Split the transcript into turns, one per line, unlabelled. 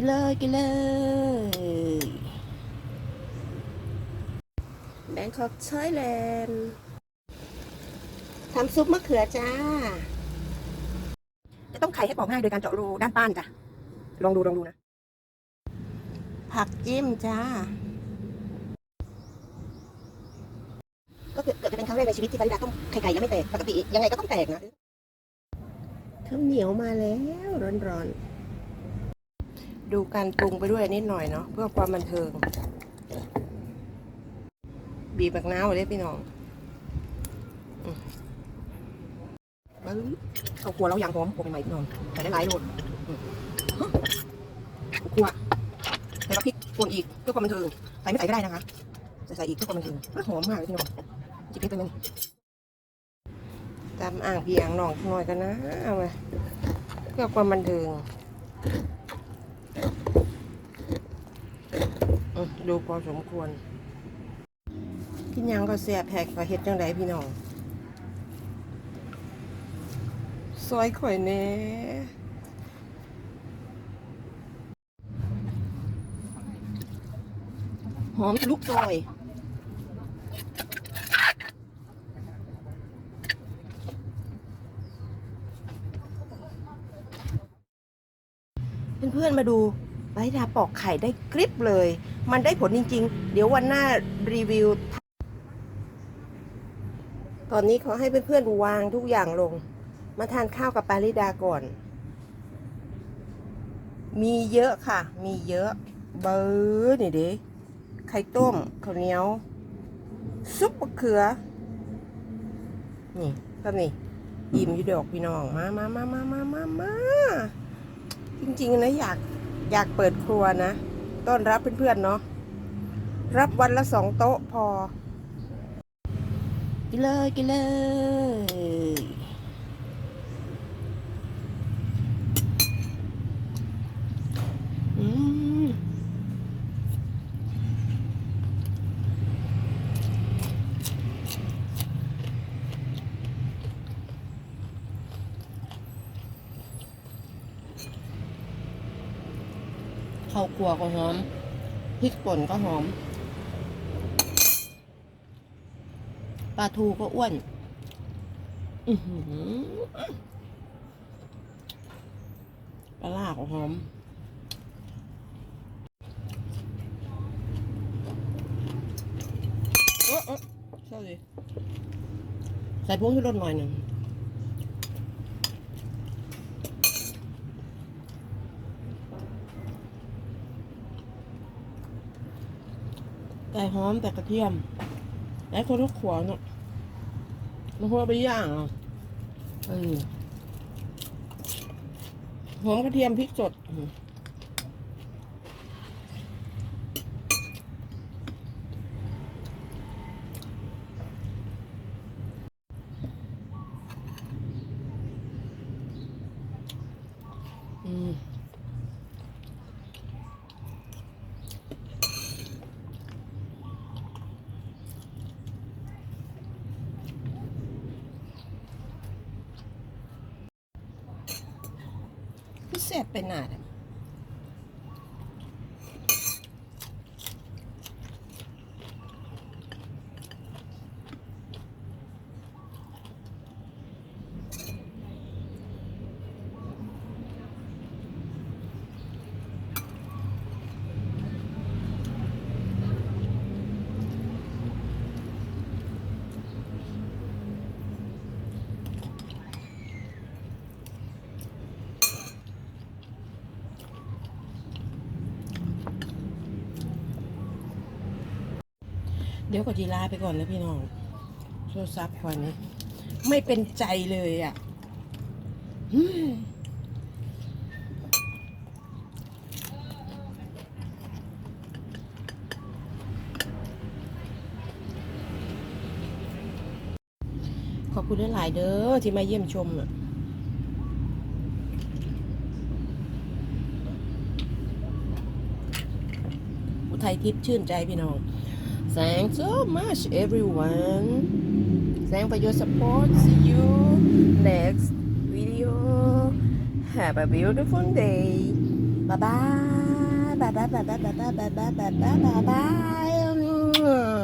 กินเลยกินเลยแบงคอกไทยแลนด์ทำซุปมะเขือจ้า จะต้องไข่ให้ปอกง่ายโดยการเจาะรูด้านป้านจ้ะ ลองดูลองดูนะ ผักจิ้มจ้า ก็เกิดจะเป็นครั้งแรกในชีวิตที่ฟาริดาต้มไข่ไก่ยังไม่แตก ปกติยังไงก็ต้องแตกนะข้าวเหนียวมาแล้วร้อนๆ ดูการปรุงไปด้วยนิดหน่อยเนาะเพื่อความบันเทิง บีบบักน้าวเลยพี่น้องอืมบึ้งเอาครัวเราอย่างหอมครัวใหม่พี่น้องใส่ได้หลายโลดอืมครัวใส่กระพริกป่นอีกเพื่อความบันเทิงใส่ไม่ใส่ก็ได้นะคะใส่ใส่อีกเพื่อความบันเทิงหอมมากเลยพี่น้องจิบเผ็ดไปมั้ยตามอ่างพี่อ่างน้องหน่อยกันนะเอาไว้เพื่อความบันเทิงอืม ดูพอสมควร กินยังก็แซ่บแพกก็เฮ็ดจังไดพี่น้องซอยข่อยแน่หอมทะลุซอยเพื่อนๆมาดู ใบดาปอกไข่ได้กริบเลย มันได้ผลจริง ๆ เดี๋ยววันหน้ารีวิว ตอนนี้ขอให้เพื่อนๆวางทุกอย่างลง มาทานข้าวกับปาริดาก่อน มีเยอะค่ะ มีเยอะ เบอร์นี่ดิไข่ต้มข้าวเหนียว ซุปมะเขือ นี่ก็นี่อิ่มอยู่ดอกพี่น้อง มามามามามามามาจริงๆนะอยาก อยากเปิดครัวนะ ต้อนรับเพื่อนๆเนาะ รับวันละสองโต๊ะพอ กินเลยกินเลยอืม ข้าวคั่วก็หอมพริกป่นก็หอมปลาทูก็อ้วนอือหือปลาล่าก็หอมเออเออใช่ดิใส่พวงที่รสหน่อยหนึ่ง ไก่หอมแต่กระเทียม แล้วก็ทุกขวานอะแล้วพอไปย่างอะเออหอมกระเทียมพริกสดอืม อืมพี่แซ่บไปหนาดอะ เดี๋ยวก็จีลาไปก่อนนะพี่น้องโทรศัพท์คอยนี้ ไม่เป็นใจเลยอะขอบคุณหลายเด้อที่มาเยี่ยมชมน่ะอุทัยทิพย์ชื่นใจพี่น้อง Thanks so much, everyone. Thanks for your support. See you next video. Have a beautiful day. Bye bye.
Bye bye bye bye bye bye bye bye bye bye.